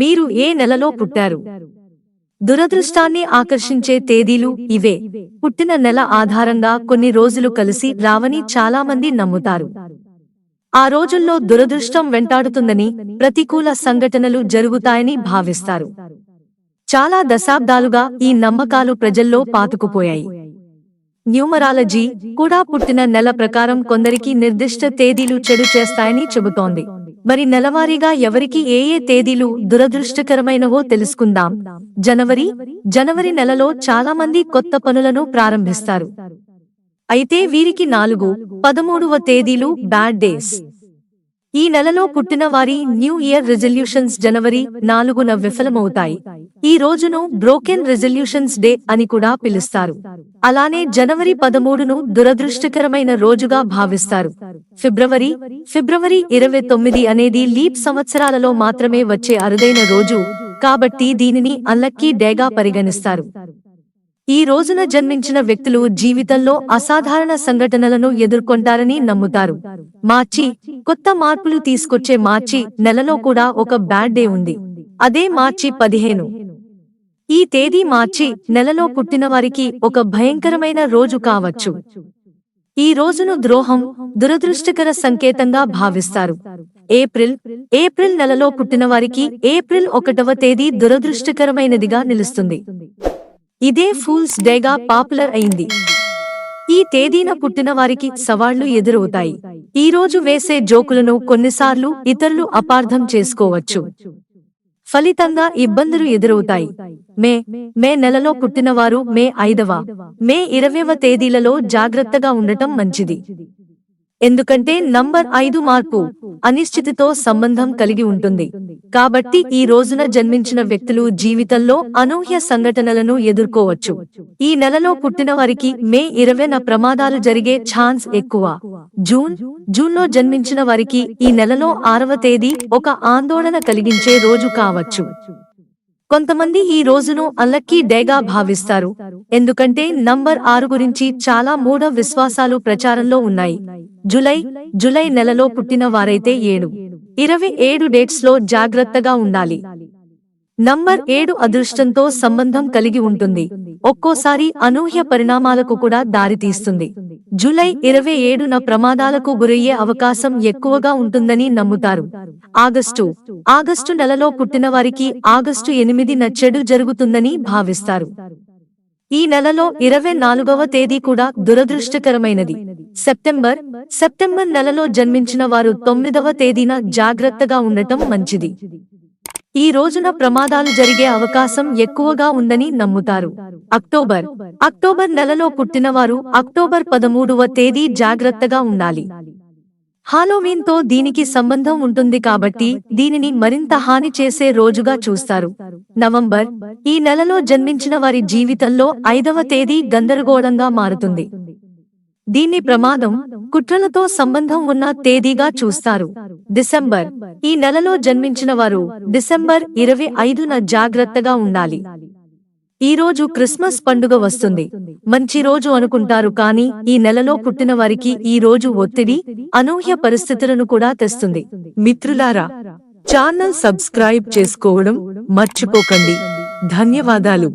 మీరు ఏ నెలలో పుట్టారు? దురదృష్టాన్ని ఆకర్షించే తేదీలు ఇవే. పుట్టిన నెల ఆధారంగా కొన్ని రోజులు కలిసి రావని చాలామంది నమ్ముతారు. ఆ రోజుల్లో దురదృష్టం వెంటాడుతుందని ప్రతికూల సంఘటనలు జరుగుతాయని భావిస్తారు. చాలా దశాబ్దాలుగా ఈ నమ్మకాలు ప్రజల్లో పాతుకుపోయాయి. న్యూమరాలజీ కూడా పుట్టిన నెల ప్రకారం కొందరికి నిర్దిష్ట తేదీలు చెడు చేస్తాయని చెబుతోంది. మరి నెలవారీగా ఎవరికి ఏ ఏ తేదీలు దురదృష్టకరమైనవో తెలుసుకుందాం. జనవరి జనవరి నెలలో చాలా మంది కొత్త పనులను ప్రారంభిస్తారు. అయితే వీరికి నాలుగు పదమూడవ తేదీలు బ్యాడ్ డేస్. ఈ నెలలో పుట్టిన వారి న్యూ ఇయర్ రెజల్యూషన్స్ జనవరి నాలుగున విఫలమవుతాయి. ఈ రోజును బ్రోకెన్ రెజల్యూషన్స్ డే అని కూడా పిలుస్తారు. అలానే జనవరి పదమూడును దురదృష్టకరమైన రోజుగా భావిస్తారు. ఫిబ్రవరి ఫిబ్రవరి ఇరవై తొమ్మిది అనేది లీప్ సంవత్సరాలలో మాత్రమే వచ్చే అరుదైన రోజు. కాబట్టి దీనిని అల్లక్కీ డేగా పరిగణిస్తారు. ఈ రోజున జన్మించిన వ్యక్తులు జీవితంలో అసాధారణ సంఘటనలను ఎదుర్కొంటారని నమ్ముతారు. మార్చి కొత్త మార్పులు తీసుకొచ్చే మార్చి నెలలో కూడా ఒక బ్యాడ్ డే ఉంది. అదే మార్చి పదిహేను. ఈ తేదీ మార్చి నెలలో పుట్టినవారికి ఒక భయంకరమైన రోజు కావచ్చు. ఈ రోజును ద్రోహం దురదృష్టకర సంకేతంగా భావిస్తారు. ఏప్రిల్ ఏప్రిల్ నెలలో పుట్టిన వారికి ఏప్రిల్ ఒకటవ తేదీ దురదృష్టకరమైనదిగా నిలుస్తుంది. ఇదే ఫూల్స్ డేగా పాపులర్ అయింది. ఈ తేదీన పుట్టిన వారికి సవాళ్ళు ఎదురవుతాయి. ఈ రోజు వేసే జోకులను కొన్నిసార్లు ఇతరులు అపార్థం చేసుకోవచ్చు. ఫలితంగా ఇబ్బందులు ఎదురవుతాయి. మే మే నెలలో పుట్టినవారు మే ఐదవ. మే ఇరవైవ తేదీలలో జాగ్రత్తగా ఉండటం మంచిది. ఎందుకంటే నంబర్ ఐదు మార్పు అనిశ్చితితో సంబంధం కలిగి ఉంటుంది. కాబట్టి ఈ రోజున జన్మించిన వ్యక్తులు జీవితంలో అనూహ్య సంఘటనలను ఎదుర్కోవచ్చు. ఈ నెలలో పుట్టిన వారికి మే ఇరవైన ప్రమాదాలు జరిగే ఛాన్స్ ఎక్కువ. జూన్ జూన్లో జన్మించిన వారికి ఈ నెలలో ఆరవ తేదీ ఒక ఆందోళన కలిగించే రోజు కావచ్చు. కొంతమంది ఈ రోజును అల్లక్కీ డేగా భావిస్తారు. ఎందుకంటే నంబర్ ఆరు గురించి చాలా మూఢ విశ్వాసాలు ప్రచారంలో ఉన్నాయి. జులై జులై నెలలో పుట్టిన వారైతే ఏడు. ఇరవై ఏడు డేట్స్లో జాగ్రత్తగా ఉండాలి. నంబర్ ఏడు అదృష్టంతో సంబంధం కలిగి ఉంటుంది. ఒక్కోసారి అనూహ్య పరిణామాలకు కూడా దారితీస్తుంది జూలై ఇరవై ఏడున ప్రమాదాలకు గురయ్యే అవకాశం ఎక్కువగా ఉంటుందని నమ్ముతారు. ఆగస్టు. ఆగస్టు నెలలో పుట్టిన వారికి ఆగస్టు ఎనిమిదిన చెడు జరుగుతుందని భావిస్తారు. ఈ నెలలో ఇరవై నాలుగవ తేదీ కూడా దురదృష్టకరమైనది. సెప్టెంబర్. సెప్టెంబర్ నెలలో జన్మించిన వారు తొమ్మిదవ తేదీన జాగ్రత్తగా ఉండటం మంచిది. ఈ రోజున ప్రమాదాలు జరిగే అవకాశం ఎక్కువగా ఉందని నమ్ముతారు. అక్టోబర్. అక్టోబర్ నెలలో పుట్టినవారు అక్టోబర్ పదమూడవ తేదీ జాగ్రత్తగా ఉండాలి. హాలోవీన్తో దీనికి సంబంధం ఉంటుంది కాబట్టి దీనిని మరింత హాని చేసే రోజుగా చూస్తారు. నవంబర్. ఈ నెలలో జన్మించిన వారి జీవితంలో ఐదవ తేదీ గందరగోళంగా మారుతుంది. దీన్ని ప్రమాదం కుట్రలతో సంబంధం ఉన్న తేదీగా చూస్తారు. డిసెంబర్. ఈ నెలలో జన్మించిన వారు డిసెంబర్ ఇరవై ఐదున జాగ్రత్తగా ఉండాలి. ఈ రోజు క్రిస్మస్ పండుగ వస్తుంది. మంచి రోజు అనుకుంటారు కానీ ఈ నెలలో పుట్టిన వారికి ఈ రోజు ఒత్తిడి అనూహ్య పరిస్థితులను కూడా తెస్తుంది. మిత్రులారా ఛానల్ సబ్స్క్రైబ్ చేసుకోవడం మర్చిపోకండి. ధన్యవాదాలు.